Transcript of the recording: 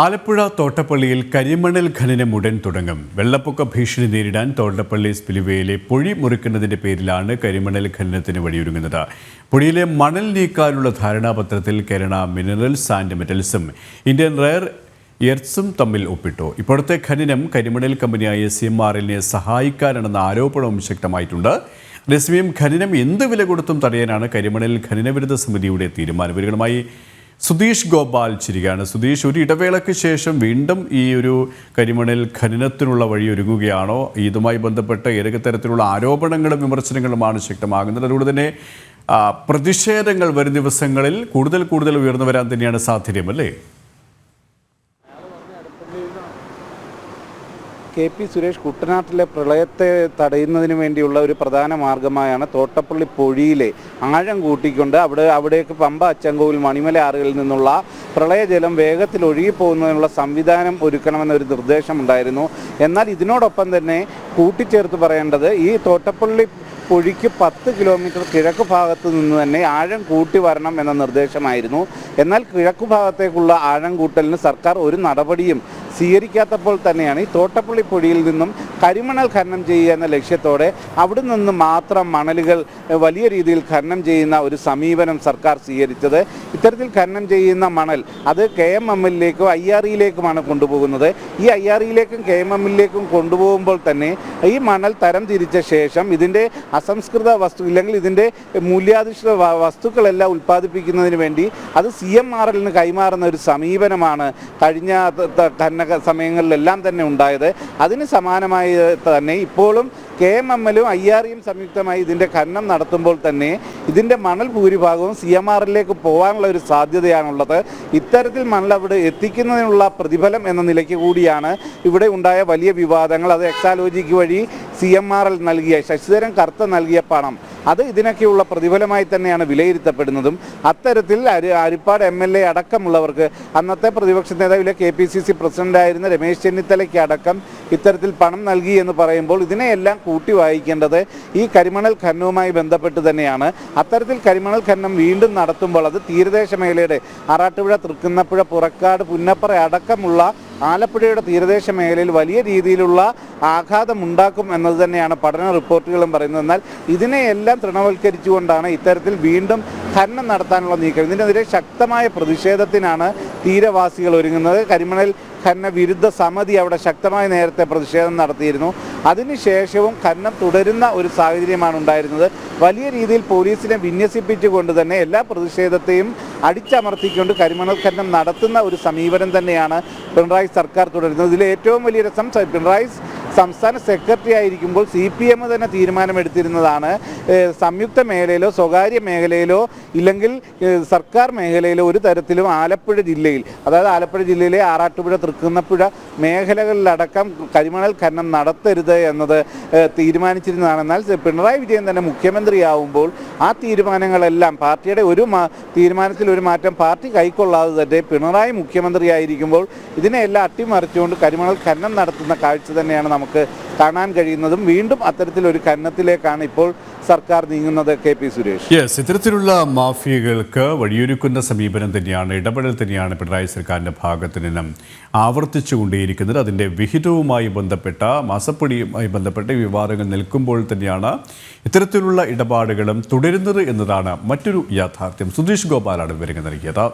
ആലപ്പുഴ തോട്ടപ്പള്ളിയിൽ കരിമണൽ ഖനനം ഉടൻ തുടങ്ങും. വെള്ളപ്പൊക്ക ഭീഷണി നേരിടാൻ തോട്ടപ്പള്ളി സ്പിലിവേയിലെ പൊഴി മുറിക്കുന്നതിന്റെ പേരിലാണ് കരിമണൽ ഖനനത്തിന് വഴിയൊരുങ്ങുന്നത്. പൊഴിയിലെ മണൽ നീക്കാനുള്ള ധാരണാപത്രത്തിൽ കേരള മിനറൽസ് ആൻഡ് മെറ്റൽസും ഇന്ത്യൻ റയർ എർട്സും തമ്മിൽ ഒപ്പിട്ടു. ഇപ്പോഴത്തെ ഖനനം കരിമണൽ കമ്പനിയായ സി എം ആർ എല്ലിനെ സഹായിക്കാനാണെന്ന ആരോപണവും ശക്തമായിട്ടുണ്ട്. അതേസമയം ഖനനം എന്ത് വില കൊടുത്തും തടയാനാണ് കരിമണൽ ഖനനവിരുദ്ധ സമിതിയുടെ തീരുമാനം. ഇവരുമായി സുധീഷ് ഗോപാൽ ചിരികയാണ് സുധീഷ് ഒരു ഇടവേളയ്ക്ക് ശേഷം വീണ്ടും ഈ ഒരു കരിമണൽ ഖനനത്തിനുള്ള വഴി ഒരുങ്ങുകയാണോ? ഇതുമായി ബന്ധപ്പെട്ട് ഏതൊക്കെ തരത്തിലുള്ള ആരോപണങ്ങളും വിമർശനങ്ങളുമാണ് ശക്തമാകുന്നത്? അതുകൊണ്ട് തന്നെ പ്രതിഷേധങ്ങൾ വരും ദിവസങ്ങളിൽ കൂടുതൽ കൂടുതൽ ഉയർന്നു വരാൻ തന്നെയാണ് സാധ്യം അല്ലേ കെ പി സുരേഷ് കുട്ടനാട്ടിലെ പ്രളയത്തെ തടയുന്നതിന് വേണ്ടിയുള്ള ഒരു പ്രധാന മാർഗമായാണ് തോട്ടപ്പള്ളി പൊഴിയിലെ ആഴം കൂട്ടിക്കൊണ്ട് അവിടെ അവിടേക്ക് പമ്പ അച്ചങ്കോവിൽ മണിമല ആറുകളിൽ നിന്നുള്ള പ്രളയജലം വേഗത്തിൽ ഒഴുകിപ്പോകുന്നതിനുള്ള സംവിധാനം ഒരുക്കണമെന്നൊരു നിർദ്ദേശം നിർദ്ദേശമുണ്ടായിരുന്നു. എന്നാൽ ഇതിനോടൊപ്പം തന്നെ കൂട്ടിച്ചേർത്ത് പറയേണ്ടത് ഈ തോട്ടപ്പള്ളി പൊഴിക്ക് പത്ത് കിലോമീറ്റർ കിഴക്ക് ഭാഗത്ത് നിന്ന് തന്നെ ആഴം കൂട്ടി വരണം എന്ന നിർദ്ദേശമായിരുന്നു. എന്നാൽ കിഴക്ക് ഭാഗത്തേക്കുള്ള ആഴം കൂട്ടലിന് സർക്കാർ ഒരു നടപടിയും സ്വീകരിക്കാത്തപ്പോൾ തന്നെയാണ് ഈ തോട്ടപ്പള്ളി പൊഴിയിൽ നിന്നും കരിമണൽ ഖനനം ചെയ്യുക എന്ന ലക്ഷ്യത്തോടെ അവിടെ നിന്ന് മാത്രം മണലുകൾ വലിയ രീതിയിൽ ഖനനം ചെയ്യുന്ന ഒരു സമീപനം സർക്കാർ സ്വീകരിച്ചത്. ഇത്തരത്തിൽ ഖനനം ചെയ്യുന്ന മണൽ അത് കെ എം എമ്മിലേക്കും ഐ ആർ ഇയിലേക്കുമാണ് കൊണ്ടുപോകുന്നത്. ഈ ഐ ആർ ഇയിലേക്കും കെ എം എമ്മിലേക്കും കൊണ്ടുപോകുമ്പോൾ തന്നെ ഈ മണൽ തരം തിരിച്ച ശേഷം ഇതിന്റെ അസംസ്കൃത വസ്തു ഇല്ലെങ്കിൽ ഇതിന്റെ മൂല്യാധിഷ്ഠിത വസ്തുക്കളെല്ലാം ഉൽപ്പാദിപ്പിക്കുന്നതിന് വേണ്ടി അത് സി എം ആർ എല്ലിന് കൈമാറുന്ന ഒരു സമീപനമാണ് കഴിഞ്ഞ ഖനന സമയങ്ങളിലെല്ലാം തന്നെ ഉണ്ടായത്. അതിന് സമാനമായി തന്നെ ഇപ്പോഴും കെ എം എം എല്ലും ഐ ആർ ഇയും സംയുക്തമായി ഇതിന്റെ ഖനനം നടത്തുമ്പോൾ തന്നെ ഇതിന്റെ മണൽ ഭൂരിഭാഗവും സി എം ആറിലേക്ക് പോകാനുള്ള ഒരു സാധ്യതയാണുള്ളത്. ഇത്തരത്തിൽ മണൽ അവിടെ എത്തിക്കുന്നതിനുള്ള പ്രതിഫലം എന്ന നിലയ്ക്ക് കൂടിയാണ് ഇവിടെ ഉണ്ടായ വലിയ വിവാദങ്ങൾ. അത് എക്സാലോജിക്ക് വഴി സി എം ആർ എൽ നൽകിയ ശശിധരൻ കർത്ത നൽകിയ പണം. അത് ഇതിനൊക്കെയുള്ള പ്രതിഫലമായി തന്നെയാണ് വിലയിരുത്തപ്പെടുന്നതും. അത്തരത്തിൽ അരി അരിപ്പാട് എം എൽ എ അടക്കമുള്ളവർക്ക് അന്നത്തെ പ്രതിപക്ഷ നേതാവിലെ കെ പി സി സി പ്രസിഡന്റായിരുന്ന രമേശ് ചെന്നിത്തലയ്ക്ക് അടക്കം ഇത്തരത്തിൽ പണം നൽകി എന്ന് പറയുമ്പോൾ ഇതിനെയെല്ലാം കൂട്ടി വായിക്കേണ്ടത് ഈ കരിമണൽ ഖനനവുമായി ബന്ധപ്പെട്ട് തന്നെയാണ്. അത്തരത്തിൽ കരിമണൽ ഖനനം വീണ്ടും നടത്തുമ്പോൾ അത് തീരദേശ മേഖലയുടെ ആറാട്ടുപുഴ തൃക്കുന്നപ്പുഴ പുറക്കാട് പുന്നപ്പുറ അടക്കമുള്ള ആലപ്പുഴയുടെ തീരദേശ മേഖലയിൽ വലിയ രീതിയിലുള്ള ആഘാതമുണ്ടാക്കും എന്നത് തന്നെയാണ് പഠന റിപ്പോർട്ടുകളും പറയുന്നത്. എന്നാൽ ഇതിനെയെല്ലാം തൃണവൽക്കരിച്ചുകൊണ്ടാണ് ഇത്തരത്തിൽ വീണ്ടും ഖനനം നടത്താനുള്ള നീക്കം. ഇതിനെതിരെ ശക്തമായ പ്രതിഷേധത്തിനാണ് തീരവാസികൾ ഒരുങ്ങുന്നത്. കരിമണൽ ഖനന വിരുദ്ധ സമിതി അവിടെ ശക്തമായി നേരത്തെ പ്രതിഷേധം നടത്തിയിരുന്നു. അതിനുശേഷവും ഖനനം തുടരുന്ന ഒരു സാഹചര്യമാണ് ഉണ്ടായിരുന്നത്. വലിയ രീതിയിൽ പോലീസിനെ വിന്യസിപ്പിച്ചുകൊണ്ട് തന്നെ എല്ലാ പ്രതിഷേധത്തെയും അടിച്ചമർത്തിക്കൊണ്ട് കരിമണൽ ഖനനം നടത്തുന്ന ഒരു സമീപനം തന്നെയാണ് പിണറായി സർക്കാർ തുടരുന്നത്. ഇതിൽ ഏറ്റവും വലിയ രസം പിണറായി സംസ്ഥാന സെക്രട്ടറി ആയിരിക്കുമ്പോൾ സി പി എം തന്നെ തീരുമാനമെടുത്തിരുന്നതാണ്. സംയുക്ത മേഖലയിലോ സ്വകാര്യ മേഖലയിലോ ഇല്ലെങ്കിൽ സർക്കാർ മേഖലയിലോ ഒരു തരത്തിലും ആലപ്പുഴ ജില്ലയിൽ അതായത് ആലപ്പുഴ ജില്ലയിലെ ആറാട്ടുപുഴ തൃക്കുന്നപ്പുഴ മേഖലകളിലടക്കം കരിമണൽ ഖനനം നടത്തരുത് എന്നത് തീരുമാനിച്ചിരുന്നതാണ്. എന്നാൽ പിണറായി വിജയൻ തന്നെ മുഖ്യമന്ത്രിയാവുമ്പോൾ ആ തീരുമാനങ്ങളെല്ലാം പാർട്ടിയുടെ ഒരു തീരുമാനത്തിൽ ഒരു മാറ്റം പാർട്ടി കൈക്കൊള്ളാതെ തന്നെ പിണറായി മുഖ്യമന്ത്രിയായിരിക്കുമ്പോൾ ഇതിനെയെല്ലാം അട്ടിമറിച്ചുകൊണ്ട് കരിമണൽ ഖനനം നടത്തുന്ന കാഴ്ച തന്നെയാണ് നമുക്ക് കാണാൻ കഴിയുന്നതും വീണ്ടും അത്തരത്തിലൊരു കന്നത്തിലേക്കാണ് ഇപ്പോൾ സർക്കാർ നീങ്ങുന്നത് കെ പി സുരേഷ്. യെസ് ഇത്തരത്തിലുള്ള മാഫിയകൾക്ക് വഴിയൊരുക്കുന്ന സമീപനം തന്നെയാണ് ഇടപെടൽ തന്നെയാണ് പിണറായി സർക്കാരിന്റെ ഭാഗത്ത് നിന്നും ആവർത്തിച്ചുകൊണ്ടേയിരിക്കുന്നത് അതിന്റെ വിഹിതവുമായി ബന്ധപ്പെട്ട മാസപ്പടിയുമായി ബന്ധപ്പെട്ട വിവാദങ്ങൾ നിൽക്കുമ്പോൾ തന്നെയാണ് ഇത്തരത്തിലുള്ള ഇടപാടുകളും തുടരുന്നത് എന്നതാണ് മറ്റൊരു യാഥാർത്ഥ്യം. സുധീഷ് ഗോപാലാണ് വിവരങ്ങൾ നൽകിയത്.